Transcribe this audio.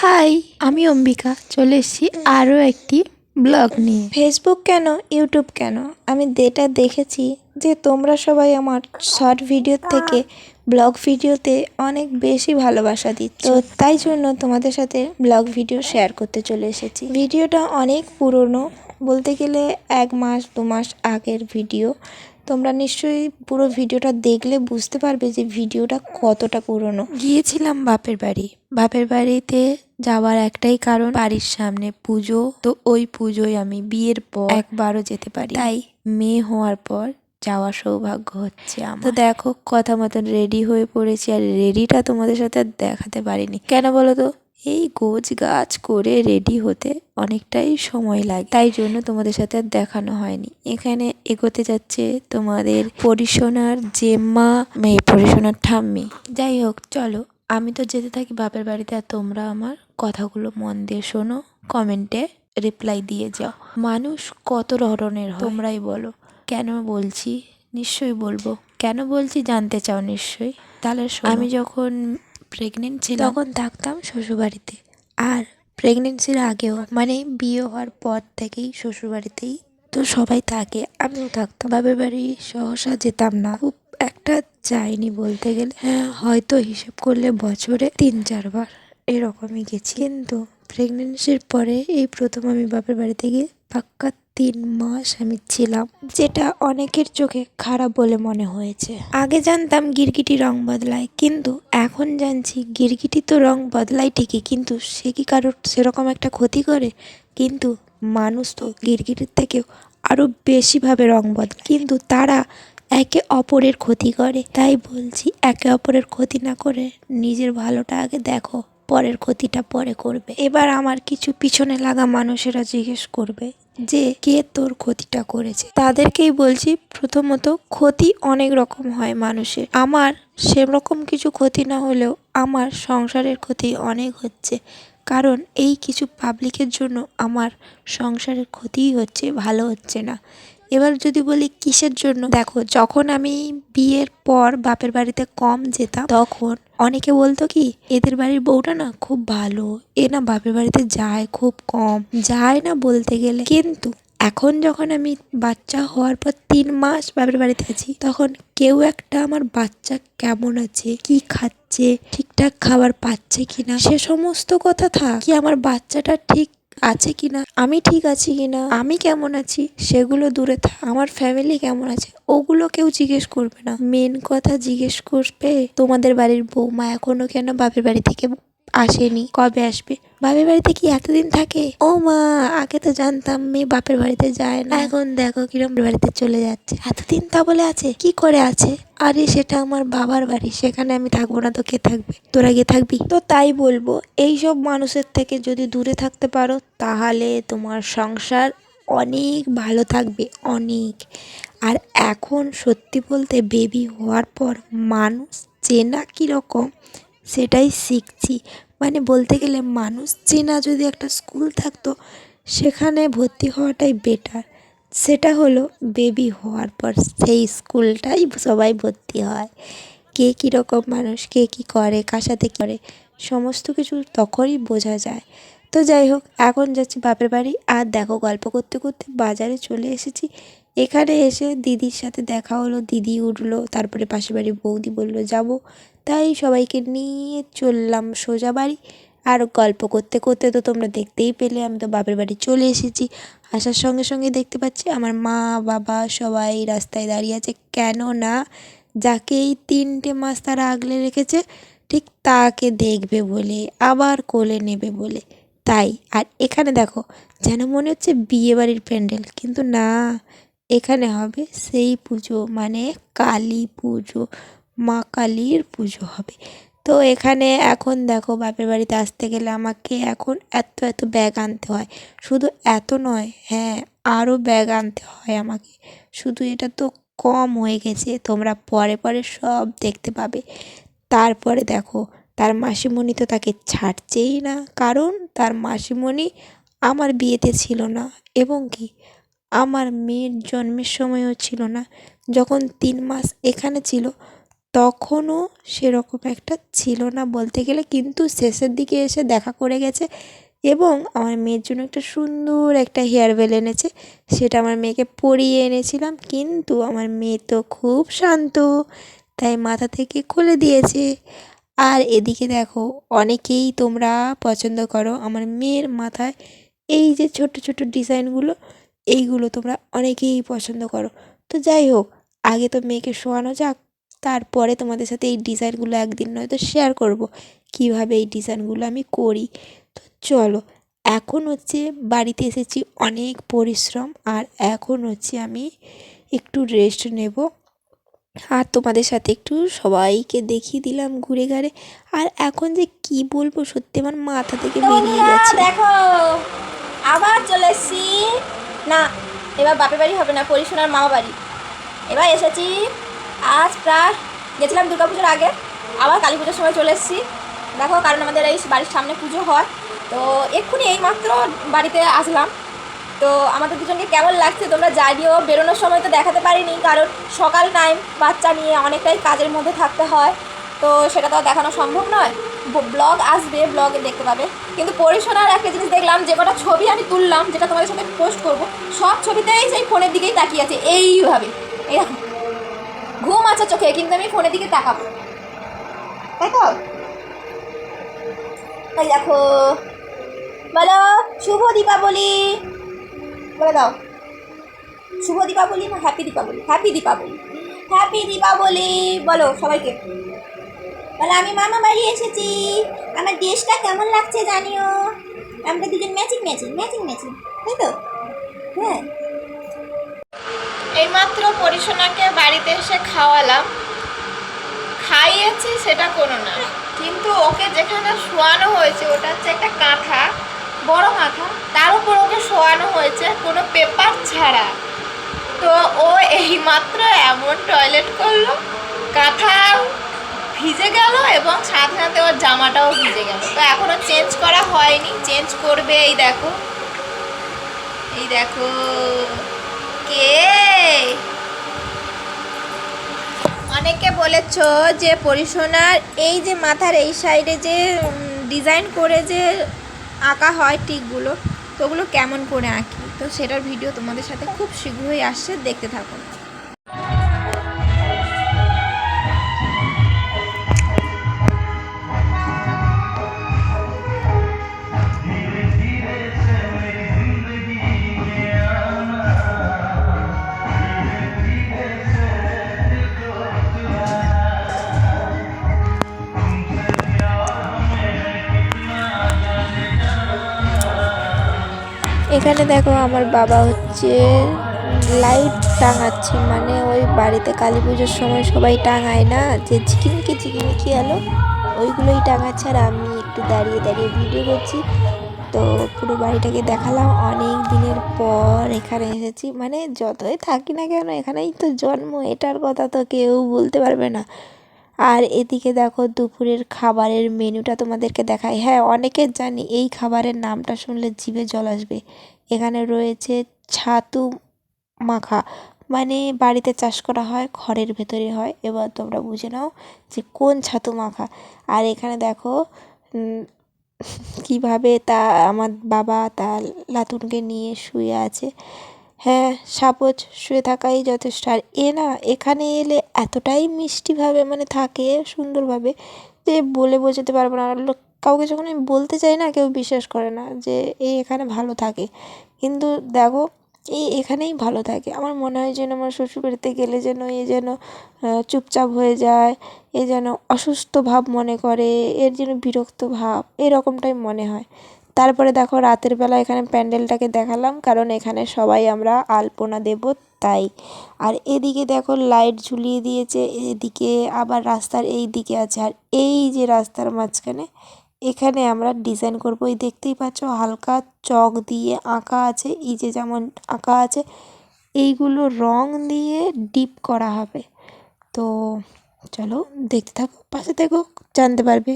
High আমি অম্বিকা। চলে এসেছি আরও একটি ব্লগ নিয়ে। ফেসবুক কেন? ইউটিউব কেন? আমি যেটা দেখেছি যে তোমরা সবাই আমার শর্ট ভিডিও থেকে ব্লগ ভিডিওতে অনেক বেশি ভালোবাসা দিচ্ছ। তো তাই জন্য তোমাদের সাথে ব্লগ ভিডিও শেয়ার করতে চলে এসেছি। ভিডিওটা অনেক পুরনো বলতে গেলে এক মাস দু মাস আগের ভিডিও তোমরা নিশ্চয়ই পুরো ভিডিওটা দেখলে বুঝতে পারবে যে ভিডিওটা কতটা পুরনো। গিয়েছিলাম বাপের বাড়ি। বাপের বাড়িতে যাওয়ার একটাই কারণ বাড়ির সামনে পুজো, তো ওই পুজোয় আমি বিয়ের পর একবারও যেতে পারি। তাই মেয়ে হওয়ার পর যাওয়ার সৌভাগ্য হচ্ছে আমার। তো দেখো, কথা মতন রেডি হয়ে পড়েছি আর রেডিটা তোমাদের সাথে দেখাতে পারিনি। কেন বলো তো? এই গোছ গাছ করে রেডি হতে অনেকটাই সময় লাগে। তাই জন্য তোমাদের সাথে আর দেখানো হয়নি। এখানে এগোতে যাচ্ছে তোমাদের পরিশোনার জেম্মা, মেয়ে পরিশোনার ঠাম্মি। যাই হোক, চলো। আমি তো যেতে থাকি বাপের বাড়িতে আর তোমরা আমার কথাগুলো মন দিয়ে শোনো কমেন্টে রিপ্লাই দিয়ে যাও। মানুষ কত ধরনের তোমরাই বলো। কেন বলছি? নিশ্চয়ই বলব। কেন বলছি জানতে চাও নিশ্চয়ই। তাহলে আমি যখন প্রেগনেন্ট ছিলাম তখন থাকতাম শ্বশুরবাড়িতে। আর প্রেগনেন্সির আগেও মানে বিয়ে হওয়ার পর থেকেই শ্বশুরবাড়িতেই তো সবাই থাকে আমিও থাকতাম। বাবার বাড়ি সহসা যেতাম না। খুব একটা যাইনি বলতে গেলে। হ্যাঁ হয়তো হিসেব করলে বছরে তিন, চারবার এরকমই গেছি। কিন্তু প্রেগনেন্সির পরে এই প্রথম আমি বাপের বাড়িতে গিয়ে পাক্কা তিন মাস আমি ছিলাম, যেটা অনেকের চোখে খারাপ বলে মনে হয়েছে। আগে জানতাম গিরগিটি রং বদলায়, কিন্তু এখন জানছি গিরগিটি তো রং বদলায় ঠিকই, কিন্তু সে কি কারোর সেরকম একটা ক্ষতি করে? কিন্তু মানুষ তো গিরগিটির থেকেও আরও বেশিভাবে রং বদলায়। কিন্তু তারা একে অপরের ক্ষতি করে। তাই বলছি, একে অপরের ক্ষতি না করে নিজের ভালোটা আগে দেখো, পরের ক্ষতিটা পরে করবে। এবার আমার কিছু পিছনে লাগা মানুষেরা জিজ্ঞেস করবে যে, কে তোর ক্ষতিটা করেছে? তাদেরকেই বলছি, প্রথমত ক্ষতি অনেক রকম হয় মানুষের। আমার সেরকম কিছু ক্ষতি না হলেও আমার সংসারের ক্ষতি অনেক হচ্ছে। কারণ এই কিছু পাবলিকের জন্য আমার সংসারের ক্ষতিই হচ্ছে, ভালো হচ্ছে না। এবার যদি বলি কিসের জন্য? দেখো, যখন আমি বিয়ের পর বাপের বাড়িতে কম যেতাম, তখন অনেকে বলতো কি, এদের বাড়ির বউটা না খুব ভালো। এ না বাপের বাড়িতে যায় খুব কম, যায় না বলতে গেলে। কিন্তু এখন যখন আমি বাচ্চা হওয়ার পর তিন মাস বাপের বাড়িতে আছি, তখন কেউ একটা আমার বাচ্চা কেমন আছে, কি খাচ্ছে, ঠিকঠাক খাবার পাচ্ছে কিনা, সে সমস্ত কথা থাক, কি আমার বাচ্চাটা ঠিক আছে কিনা আমি ঠিক আছি কিনা আমি কেমন আছি? সেগুলো দূরে থাক। আমার ফ্যামিলি কেমন আছে? ওগুলো কেউ জিজ্ঞেস করবে না। মেন কথা জিজ্ঞেস করবে, তোমাদের বাড়ির বৌমা এখনও কেন বাপের বাড়ি থেকে আসেনি। কবে আসবে? বাপের বাড়িতে কি এতদিন থাকে? ও মা, আগে তো জানতাম মেয়ে বাপের বাড়িতে যায় না। এখন দেখো কিরম বাড়িতে চলে যাচ্ছে। এতদিন তা বলে আছে, কি করে আছে? আরে সেটা আমার বাবার বাড়ি, সেখানে আমি থাকব না তো কে থাকবে? তোরা গিয়ে থাকবি? তো তাই বলব এই সব মানুষের থেকে যদি দূরে থাকতে পারো, তাহলে তোমার সংসার অনেক ভালো থাকবে, অনেক। আর এখন সত্যি বলতে বেবি হওয়ার পর মানুষ চেনা কীরকম সেটাই শিখছি। মানে বলতে গেলে মানুষ চেনা যদি একটা স্কুল থাকতো, সেখানে ভর্তি হওয়াটাই বেটার সেটা হলো বেবি হওয়ার পর সেই স্কুলটাই সবাই ভর্তি হয়। কে কীরকম মানুষ, কে কী করে, কার সাথে করে, সমস্ত কিছু তখনই বোঝা যায়। তো যাই হোক, এখন যাচ্ছি বাপের বাড়ি। আর দেখো, গল্প করতে করতে বাজারে চলে এসেছি। এখানে এসে দিদির সাথে দেখা হলো, দিদি উঠল, তারপরে পাশের বাড়ির বৌদি বলল, যাব। তাই সবাইকে নিয়ে চললাম সোজা বাড়ি। আর গল্প করতে করতে তো তোমরা দেখতেই পেলে, আমি তো বাপের বাড়ি চলে এসেছি। আসার সঙ্গে সঙ্গে দেখতে পাচ্ছি আমার মা, বাবা সবাই রাস্তায় দাঁড়িয়ে আছে। কেন না? যাকে এই তিনটে মাস তারা আগলে রেখেছে, ঠিক তাকে দেখবে বলে, আবার কোলে নেবে বলে। তাই, আর এখানে দেখো, যেন মনে হচ্ছে বিয়ে বাড়ির প্যান্ডেল, কিন্তু না, এখানে হবে সেই পুজো মানে কালী পুজো। মা কালীর পুজো হবে। তো এখানে এখন দেখো বাপের বাড়িতে আসতে গেলে আমাকে এখন এত এত ব্যাগ আনতে হয়। শুধু এত নয় হ্যাঁ আরও ব্যাগ আনতে হয় আমাকে। শুধু এটা তো কম হয়ে গেছে, তোমরা পরে পরে সব দেখতে পাবে। তারপরে দেখো, তার মাসিমণি তো তাকে ছাড়ছেই না, কারণ তার মাসিমণি আমার বিয়েতে ছিল না। এবং কি, আমার মেয়ের জন্মের সময়ও ছিল না। যখন তিন মাস এখানে ছিল তখনও সেরকম একটা ছিল না বলতে গেলে। কিন্তু শেষের দিকে এসে দেখা করে গেছে এবং আমার মেয়ের জন্য একটা সুন্দর একটা হেয়ার এনেছে। সেটা আমার মেয়েকে পরিয়ে এনেছিলাম। কিন্তু আমার মেয়ে তো খুব শান্ত, তাই মাথা থেকে খুলে দিয়েছে। আর এদিকে দেখো, অনেকেই তোমরা পছন্দ করো আমার মেয়ের মাথায়। এই যে ছোট ছোট ডিজাইনগুলো, এইগুলো তোমরা অনেকেই পছন্দ করো। তো যাই হোক, আগে তো মেয়েকে শোয়ানো যাক তারপরে তোমাদের সাথে এই ডিজাইনগুলো একদিন নয়তো শেয়ার করব। কীভাবে এই ডিজাইনগুলো আমি করি? তো চলো এখন হচ্ছে বাড়িতে এসেছি অনেক পরিশ্রম আর এখন হচ্ছে আমি একটু রেস্ট নেব। আর তোমাদের সাথে একটু সবাইকে দেখিয়ে দিলাম ঘুরে ঘাড়ে আর এখন যে কি বলব সত্যি আমার মাথা থেকে বেরিয়ে গেছে। দেখো আবার চলে এসেছি। না এবার বাপের বাড়ি হবে না পরিশোনার মামা বাড়ি। এবার এসেছি আজ প্রায় গেছিলাম দুর্গা পুজোর আগে, আবার কালী পুজোর সময় চলে এসেছি। দেখো, কারণ আমাদের এই বাড়ির সামনে পুজো হয়। তো এক্ষুনি এইমাত্র বাড়িতে আসলাম। তো আমাদের দুজনকে কেমন লাগছে তোমরা জানিও বেরোনোর সময় তো দেখাতে পারিনি, কারণ সকাল টাইম বাচ্চা নিয়ে অনেকটাই কাজের মধ্যে থাকতে হয়। তো সেটা তো দেখানো সম্ভব নয়। ব্লগ আসবে ব্লগে দেখতে পাবে। কিন্তু পরিশোনার একটা জিনিস দেখলাম, যে কটা ছবি আমি তুললাম, যেটা তোমাদের সাথে পোস্ট করব, সব ছবিতেই সেই ফোনের দিকেই তাকিয়ে আছে, এইভাবে। এরকম আছে চোখে কিন্তু আমি ফোনের দিকে তাকাবো। তাই তাই দেখো। বলো, শুভ দীপাবলি। বলে দাও। শুভ দীপাবলি না happy Deepavali? Happy Deepavali. Happy Deepavali. বলো সবাইকে। বলে, আমি মামা বাড়ি এসেছি। আমার ড্রেসটা কেমন লাগছে জানিও? আমরা দুজন ম্যাচিং ম্যাচিং ম্যাচিং ম্যাচিং তাই তো? হ্যাঁ। এইমাত্র পরিসোনাকে বাড়িতে এসে খাওয়ালাম। খাইয়েছি, সেটা কোনো না। কিন্তু ওকে যেখানে শোয়ানো হয়েছে, ওটা হচ্ছে একটা কাঁথা, বড় কাঁথা তার উপর ওকে শোয়ানো হয়েছে কোনো পেপার ছাড়া। তো ও এইমাত্র এমন টয়লেট করল, কাঁথা ভিজে গেল এবং সাথে সাথে ওর জামাটাও ভিজে গেল। তো এখনও চেঞ্জ করা হয়নি, চেঞ্জ করবে, এই দেখো। এই দেখো, কে অনেকে বলেছ যে পরিসোনার এই যে মাথার এই সাইডে যে ডিজাইন করে যে আঁকা হয় টিকগুলো, তো ওগুলো কেমন করে আঁকি? তো সেটার ভিডিও তোমাদের সাথে খুব শীঘ্রই আসছে, দেখতে থাকুন এখানে দেখো আমার বাবা হচ্ছে লাইট টাঙাচ্ছে মানে ওই বাড়িতে কালী পুজোর সময় সবাই টাঙায় না, যে ঝিকিমিকি ঝিকিমিকি আলো ওইগুলোই টাঙাচ্ছে। আর আমি একটু দাঁড়িয়ে দাঁড়িয়ে ভিডিও করছি। তো পুরো বাড়িটাকে দেখালাম। অনেক দিনের পর এখানে এসেছি। মানে যতই থাকি না কেন, এখানেই তো জন্ম, এটার কথা তো কেউ বলতে পারবে না। আর এদিকে দেখো দুপুরের খাবারের মেনুটা তোমাদেরকে দেখাই। হ্যাঁ অনেকে জানি এই খাবারের নামটা শুনলে জিভে জল আসবে। এখানে রয়েছে ছাতু মাখা। মানে বাড়িতে চাষ করা হয়, ঘরের ভেতরে হয়। এবার তোমরা বুঝে নাও যে কোন ছাতু মাখা। আর এখানে দেখো কীভাবে তা আমার বাবা তার লাতুনকে নিয়ে শুয়ে আছে। হ্যাঁ সাপোজ শুয়ে থাকাই যথেষ্ট। আর এ না, এখানে এলে এতটাই মিষ্টিভাবে মানে থাকে সুন্দরভাবে যে বলে বোঝাতে পারব না। আর লোক কাউকে যখন আমি বলতে চাই না, কেউ বিশ্বাস করে না যে এই এখানে ভালো থাকে। কিন্তু দেখো, এই এখানেই ভালো থাকে। আমার মনে হয় যেন আমার শ্বশুরবাড়িতে গেলে যেন এ যেন চুপচাপ হয়ে যায়, এ যেন অসুস্থ ভাব মনে করে, এর যেন বিরক্ত ভাব, এরকমটাই মনে হয়। তারপরে দেখো রাতের বেলা এখানে প্যান্ডেলটাকে দেখালাম, কারণ এখানে সবাই আমরা আলপনা দেব, তাই। আর এদিকে দেখো লাইট ঝুলিয়ে দিয়েছে, এদিকে আবার রাস্তার এই দিকে আছে। আর এই যে রাস্তার মাঝখানে, এখানে আমরা ডিজাইন করব। এই দেখতেই পাচ্ছ হালকা চক দিয়ে আঁকা আছে, এই যে যেমন আঁকা আছে, এইগুলো রং দিয়ে ডিপ করা হবে। তো চলো দেখতে থাকো, পাশে থেকো, জানতে পারবে।